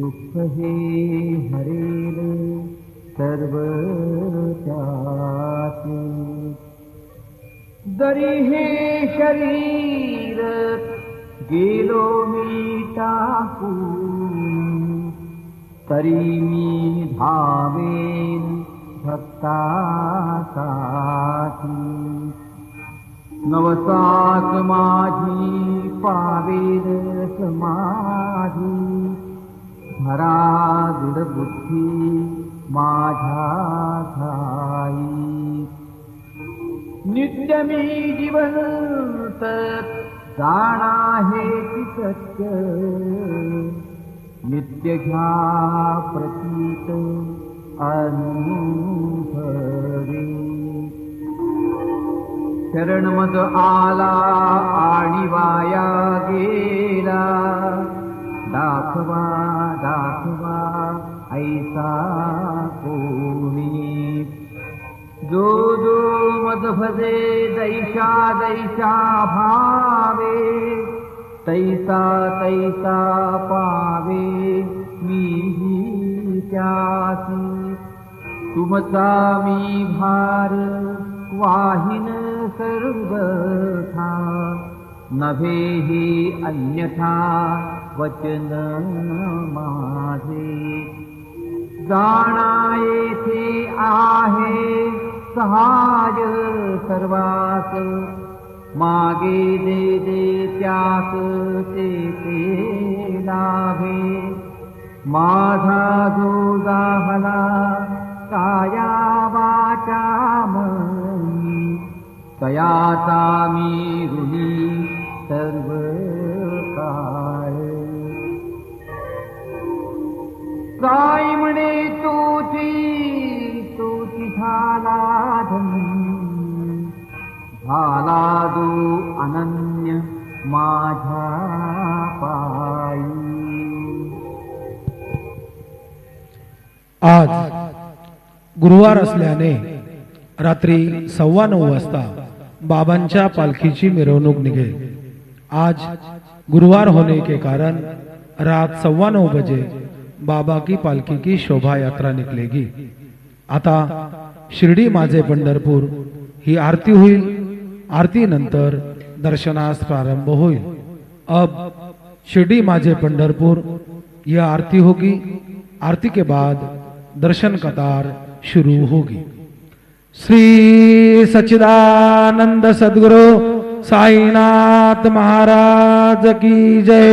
दुःख हे हरेल सर्व त्याचे जरी हे शरीर गेलो मी टाकून तरी मी धावेन भक्ता काहि नवताकमाझी पावीरस मा भरा दुर्बुद्धि माझा घाई नृत्यमे जीव काणाहे सत्य। नृत्य प्रतीत शरण मज आला वाया गेला। दाखवा दाखवा ऐसा कोणी। जो जो मद भजे दैशा दैशा भावे तैसा तैसा पावे मीही त्यासी मी भार वाहिन सर्वथा। नभे हि अन्यथा वचन जाणा येथे आहे सहाय सर्वात मागे दे दे त्यास ते ते जो दाहला या वाचा तया चामी रुहि सर्वकायि मणि तुलाधी धालादु अनन्य माझा माधा आज गुरुवार असल्याने रात्री सव्वा नऊ वाजता बाबांच्या पालखीची मिरवणूक निघेल. आज गुरुवार होने के कारण रात सव्वा नौ बजे बाबा की पालकी की शोभा यात्रा निकलेगी आता शिर्डी माझे पंढरपूर ही आरती होईल. आरती नंतर दर्शनास प्रारंभ होईल. अब शिर्डी माझे पंढरपूर यह आरती होगी. आरती के बाद दर्शन कतार शुरू होगी। श्री सचिदानंद सदगुरु साईनाथ महाराज की जय।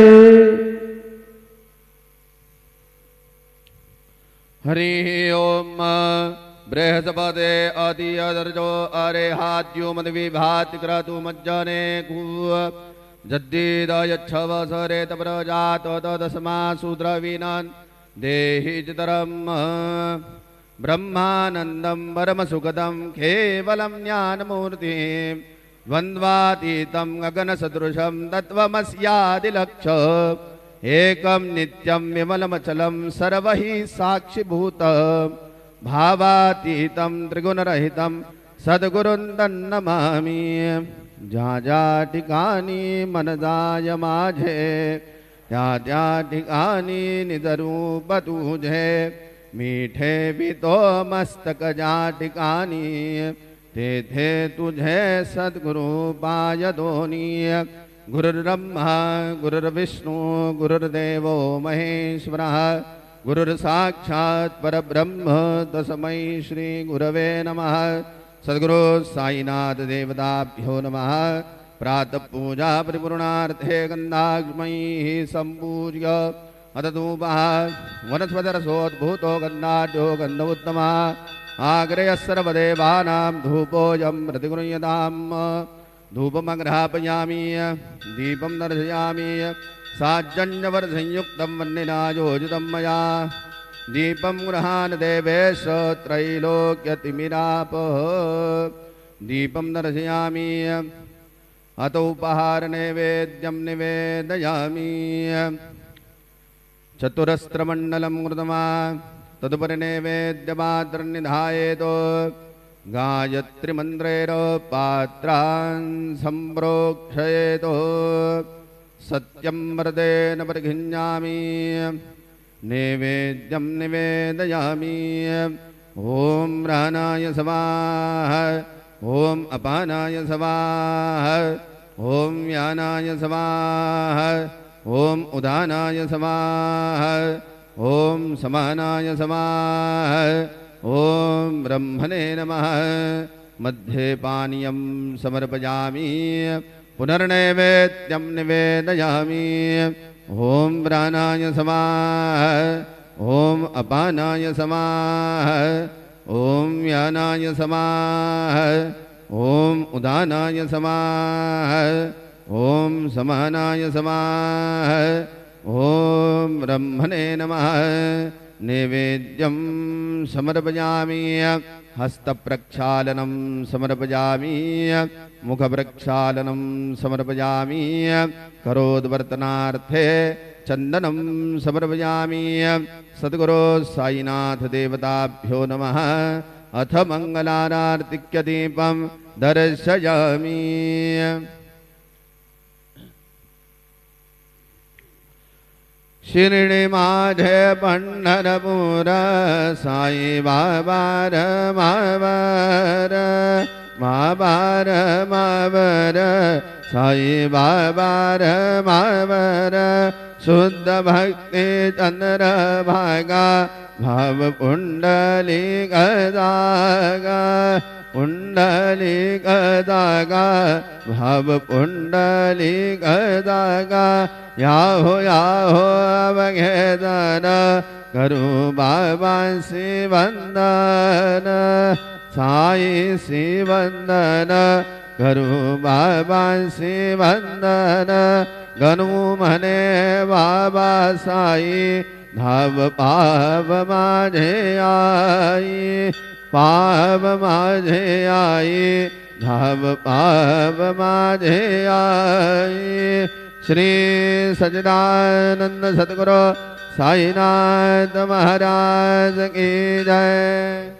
हरिः ओम्, बृहस्पते अतियदर्जो अरेहाद्यो मद्विभाति क्रतु मज्जने जद्दीदयच्छवसरे तप्रजातो तदस्मा शूद्रविनान् देहि चितरम्। ब्रह्मानन्दं परमसुखदं केवलं ज्ञानमूर्तिं द्वन्द्वातीतं गगनसदृशं तत्त्वमस्यादिलक्ष। एकं नित्यं विमलमचलं सर्वहि साक्षिभूत। भावातीतं त्रिगुणरहितं सद्गुरुं तन्नमामि। ज्या ज्या ठिकाणी मन जाय माझे त्या त्या ठिकाणी निजरूप तुझे मीठे वितो मस्तक ज्या ठिकाणी तेथे तुझे सद्गुरु पाय दोनी गुरुर्ब्रह्मा, गुरुर्विष्णू, गुरुर्देवो, महेश्वरः। गुरुर्साक्षात् परब्रह्म, तस्मै श्रीगुरवे नमः। सद्गुरु साईनाथ देवताभ्यो नमः। प्रातः पूजा परिपूर्णार्थे गन्धाग्मैः सम्पूज्य। अतधूपः वनस्पतिरसोद्भूतो गन्धाढ्यो गन्ध उत्तमः आग्रयः सर्वदेवानां धूपोऽयं प्रतिगृह्यताम्। धूपमग्रहापयामि दीपं दर्शयामि साज्जन्यवर्धयुक्तं वह्निना योजितं मया। दीपं गृहान् देवेश त्रैलोक्यतिमिरापः। दीपं दर्शयामि, अत उपहारनैवेद्यं निवेदयामि। चतुरस्रमण्डलं कृतमा तदुपरि नैवेद्यमात्रनिधायेतो गायत्रीमन्त्रेण पात्रान् सम्प्रोक्षयेतो। सत्यं मृदेन परिघिञ्जामि नैवेद्यं निवेदयामि। ॐ प्राणाय समाः ॐ अपानाय ॐ व्यानाय समाः ॐ उदानाय समाः ॐ समानाय समाः ॐ ब्रह्मणे नमः। मध्ये पानीयं समर्पयामि, पुनर्नैवेद्यं निवेदयामि। ॐ प्राणाय समाः ॐ अपानाय समाः ॐ व्यानाय समाः ॐ उदानाय समाः ॐ समानाय समाः ॐ ब्रह्मणे नमः। नैवेद्यं समर्पयामि, हस्तप्रक्षालनं समर्पयामि, मुखप्रक्षालनं समर्पयामि, करोद्वर्तनार्थे सद्गुरो साईनाथदेवताभ्यो नमः। अथ मङ्गलारार्तिक्यदीपं दर्शयामि। शिर्डी माझे पंढरपूर साई बाबार मावर, माबार मावर, साई बाबार मावर, शुद्ध भक्ती चंद्र भागा, भाव पुंडली गदागा पुण्डली गदागा भव पुण्डली गदागा या हो अवघेदन, करु बाबा शिवंदन साई शिवंदन करु बाबा शिवंदन गनु मने बाबा साई, धाव पाव माझे आई। पाव माझे आई धाव पाव माझे आई। श्री सजनानंद सदगुरु साईनाथ महाराज की जय।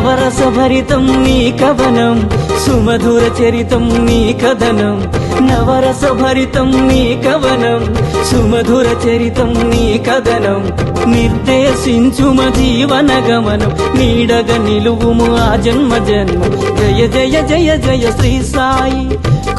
నవరసభరితం నీ కవనం సుమధుర చరితం నీ కథనం. నవరసభరితం నీ కవనం సుమధుర చరితం నీ కథనం. నిర్దేశించుమ జీవన గమనం నీడగ నిలువుము ఆ జన్మ జన్మ జయ జయ జయ జయ శ్రీ సాయి.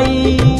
নাই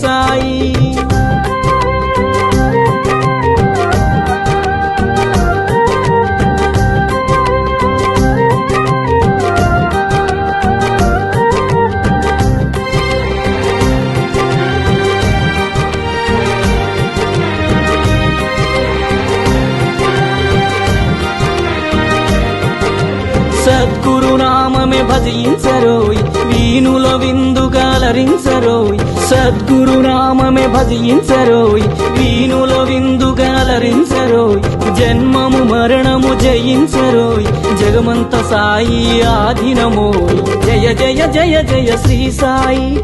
साई। सद्गुरु భజించరోయ్. వీణుల విందుగాలరించరోయ్ సద్గురు నామమే భజించరోయ్. వీణుల విందుగాలరించరోయ్ జన్మము మరణము జయించరోయ్. జగమంత సాయి ఆధీనమోయ్. జయ జయ జయ జయ శ్రీ సాయి.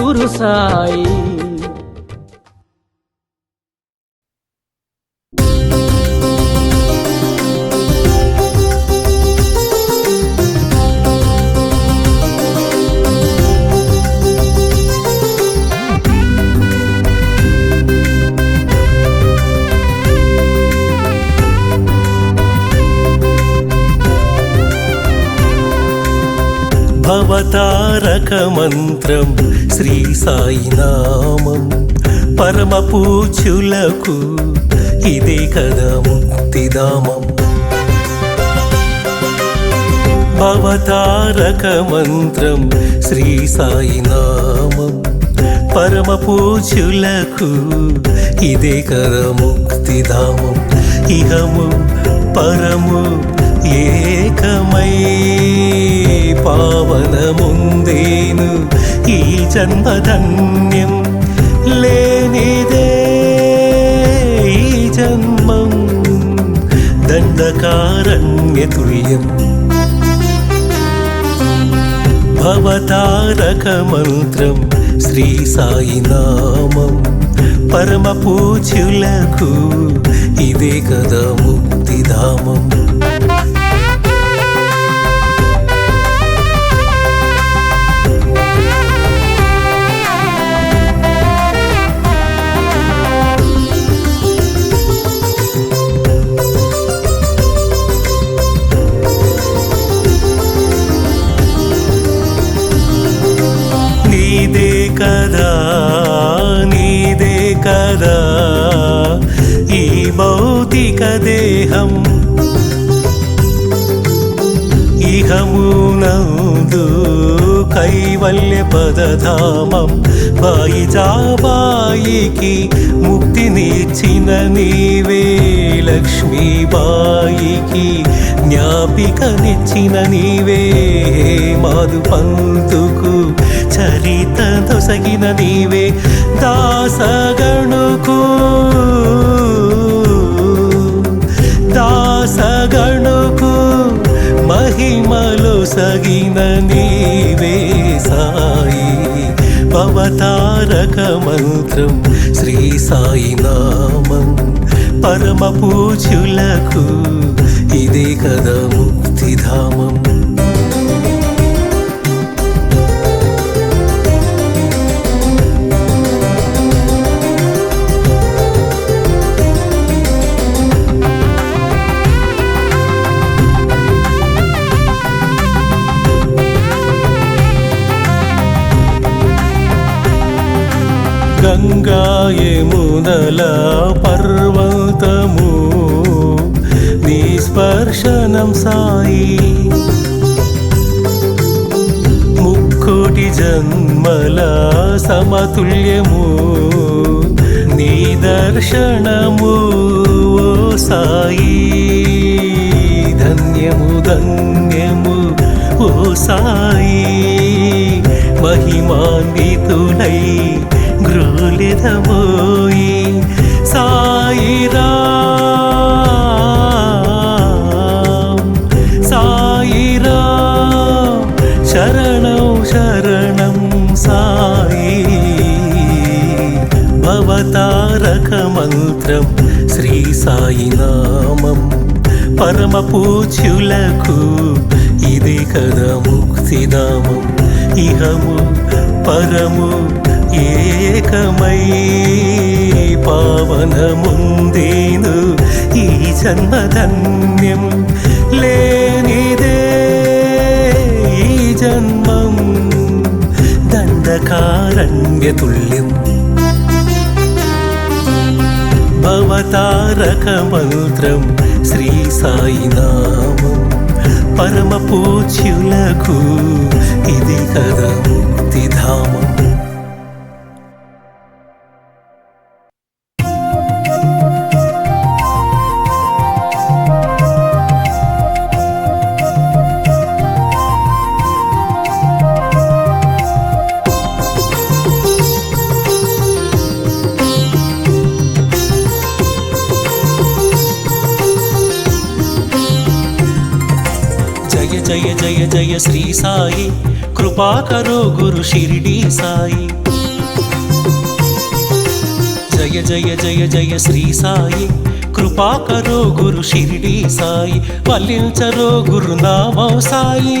ਗੁਰੂ ਸਾਈ మంత్రం శ్రీ సాయినామం. పరమ పూజ్యులకు ఇదే కదా ముక్తిధామం. భవతారక మంత్రం శ్రీ సాయినామం. పరమ పూజ్యులకు ఇదే కదా ముక్తిధామం. ఇహము పరము ఏకమై పావనముందేను. ఈ జన్మధన్యం లేనిదే. ఈ జన్మం దండకారణ్యతుల్యం. భవతారకమంత్రం శ్రీ సాయినామం పరమ పూజ్యులకు ఇదే కదా ముక్తిధామం. ఇహమునందు కైవల్య పదధామం. బాయి జాబాయికి ముక్తినిచ్చిన నీవే లక్ష్మీబాయికి జ్ఞాపికనిచ్చిన నీవే మాదు పంతుకు చరిత దొసగిన నీవే దాసగణుకు. దాసగణు నొసగిన నీవే సాయి. పవతారక మంత్రం శ్రీ సాయి నామం. పరమ పూజులకు ఇదే కదా ముక్తిధామం గంగాయమునల పర్వతము నీ స్పర్శనం సాయి. ముక్కోటి జన్మల సమతుల్యము నీ దర్శనము ఓ సాయి. ధన్యము ధన్యము ఓ సాయి. మహిమాన్వితులై గ్రోలిదమోయి సాయిరా. సాయిరా. శరణం శరణం సాయి. భవతారక మంత్రం శ్రీ సాయి నామం పరమ పూజ్యులకు ఇది కదా ముక్తిదామం ఇహము పరము ఏకమై పావనముందేను ఈ జన్మధన్యం లేనిదే ఈ జన్మం దండకారణ్యతుల్యం. భవతారకమంత్రం శ్రీ సాయినామం పరమ పూజ్యులకు ఇది కదా ముక్తిధామం. జయ శ్రీ సాయి కృపాకరో గురు షిరిడి సాయి. జయ జయ జయ జయ శ్రీ సాయి కృపాకరో గురు షిరిడి సాయి పల్లించరో గురునామం సాయి.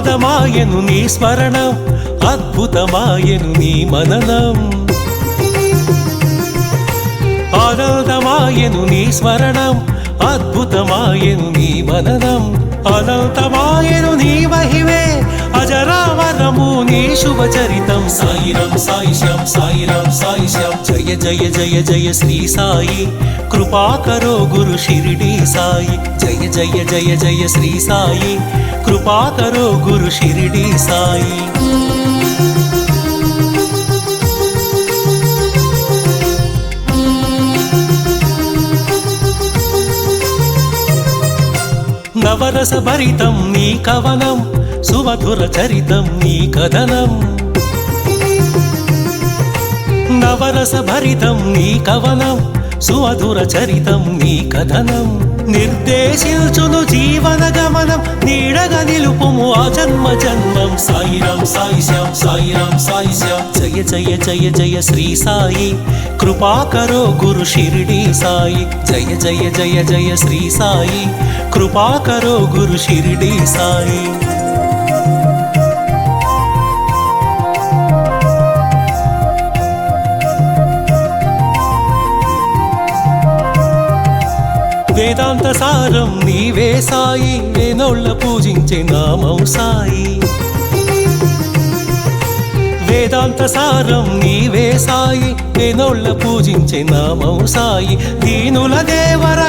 ఆనందమాయను నీ స్మరణం అద్భుతమాయను నీ మననం. ఆనందమాయను నీ స్మరణం అద్భుతమాయను నీ మననం. అనంతమాయను నీ మహిమే అజరావరము నీ శుభచరితం. సాయిరం సాయి శ్యాం సాయిరం సాయి శ్యాం జయ జయ జయ జయ శ్రీ సాయి. కృపాకరో గురు షిరిడి సాయి. జయ జయ జయ జయ శ్రీ సాయి. కృపా కరో గురు షిరిడి సాయి. నవరస భరితం నీ కవనం సుమధుర చరితం నీ కథనం. నవరస భరితం నీ కవనం సుమధుర చరితం నీ కథనం. నిర్దేశించును జీవన గమనం. నీడగా నిలుపుము ఆ జన్మ జన్మం. సాయిరాం సాయి శ్యాం సాయిరాం సాయి శ్యాం జయ జయ జయ జయ శ్రీ సాయి. కృపాకరో గురు షిరిడి సాయి. జయ జయ జయ జయ శ్రీ సాయి. కృపాకరో గురు షిరిడి సాయి. వేదాంత సారం నీవే సాయి వేనోళ్ళ పూజించే నామం సాయి. వేదాంత సారం నీవే సాయి వేనోళ్ళ పూజించే నామం సాయి. దీనుల దేవర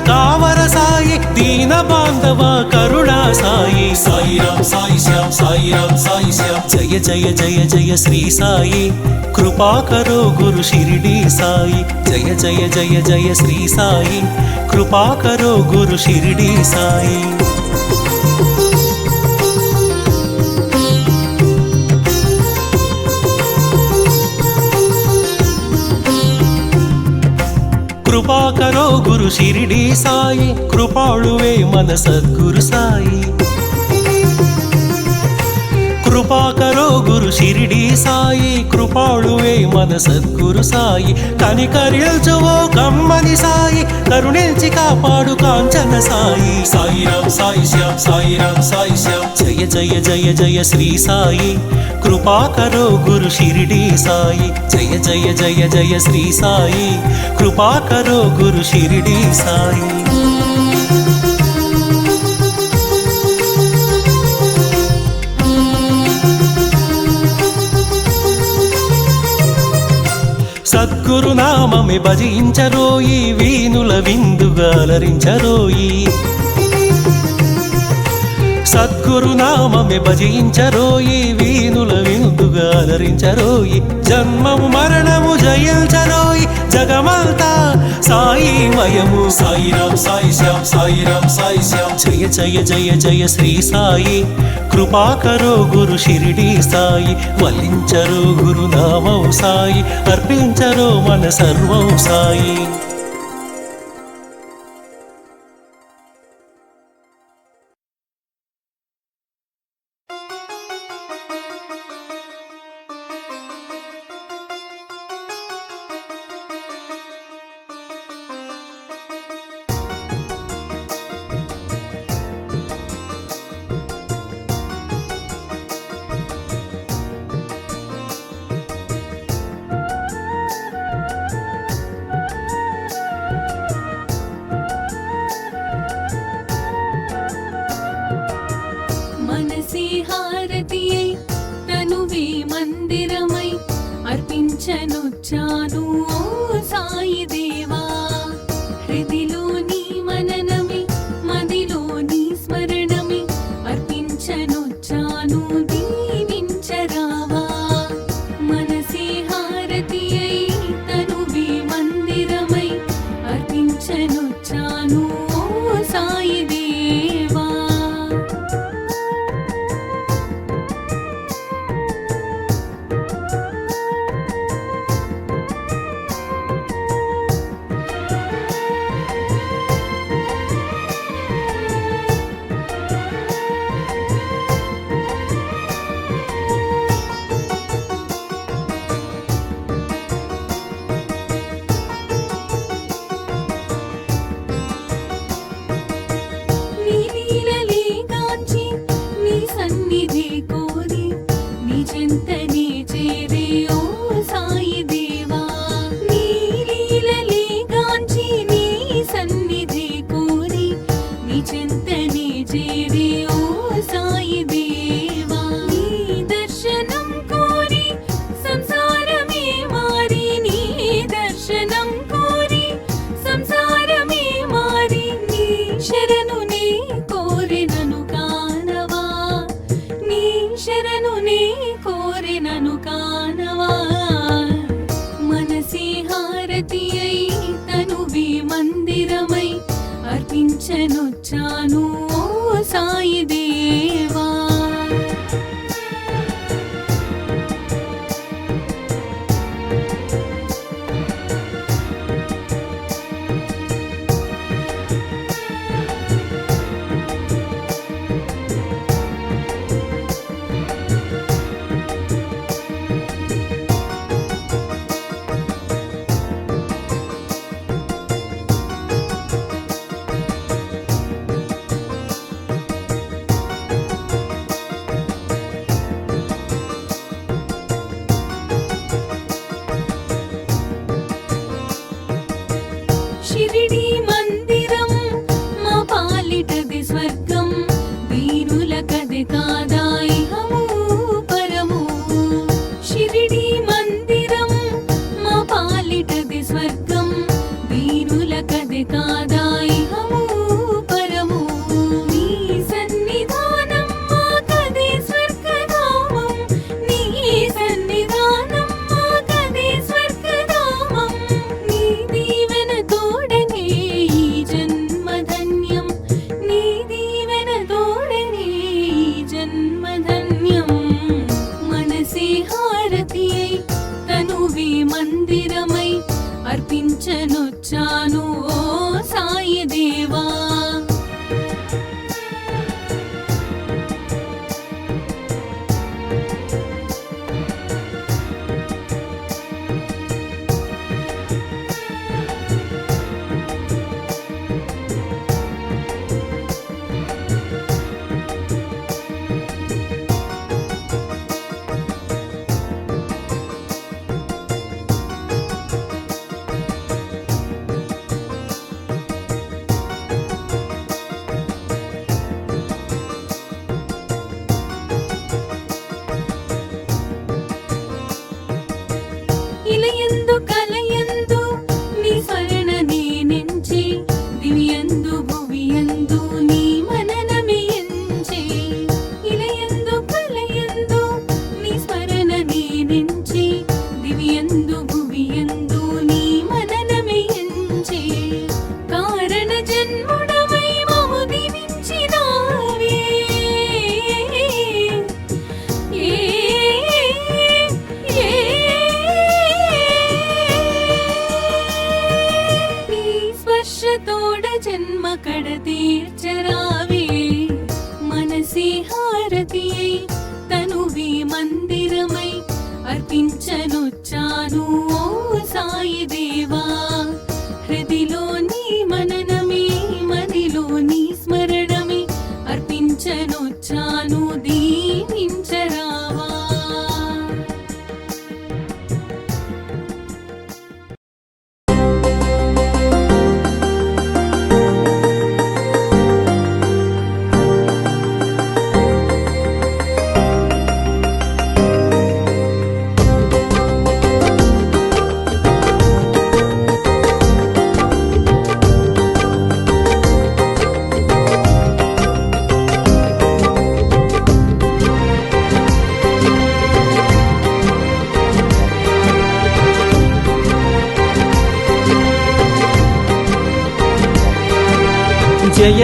సాయి దీన బాంధవ కరుణ సాయి సాయిరాం సాయి శ్యామ్ సాయిరాం సాయి శ్యామ్. జయ జయ జయ జయ శ్రీ సాయి. కృపాకరో గురు షిరిడి సాయి. జయ జయ జయ జయ శ్రీ సాయి. కృపాకరో గురు షిరిడి సాయి. కృపాకరో గురు షిరిడి సాయి కృపాళువే మన సద్గురు సాయి. కృపాకరో గురు షిరిడి సాయి కృపాళువే మన సద్గురు సాయి. కనికరిల్చువో కమ్మని సాయి కరుణించి కాపాడు కాంచన సాయి. సాయి రామ్ సాయి శ్యామ్ సాయి రామ్ సాయి శ్యామ్. జయ జయ జయ జయ శ్రీ సాయి. కృపాకరో గురు షిరిడి సాయి. జయ జయ జయ జయ శ్రీ సాయి. కృపాకరో గురు షిరిడి సాయి. సద్గురునామమి భజించరోయి వీణుల విందుగాలరించరోయి సద్గురునామమి భజించరోయి వీణుల విందుగాలరించరోయి జన్మము మరణము జయించరోయి జగమంతా సాయి మయము సాయిరాం సాయి శ్యామ్ రామ్ సాయి శ్యామ్. జయ జయ జయ జయ శ్రీ సాయి. కృపాకరో గురు షిరిడి సాయి. వల్లించరో గురు నామం సాయి. అర్పించరో మన సర్వం సాయి.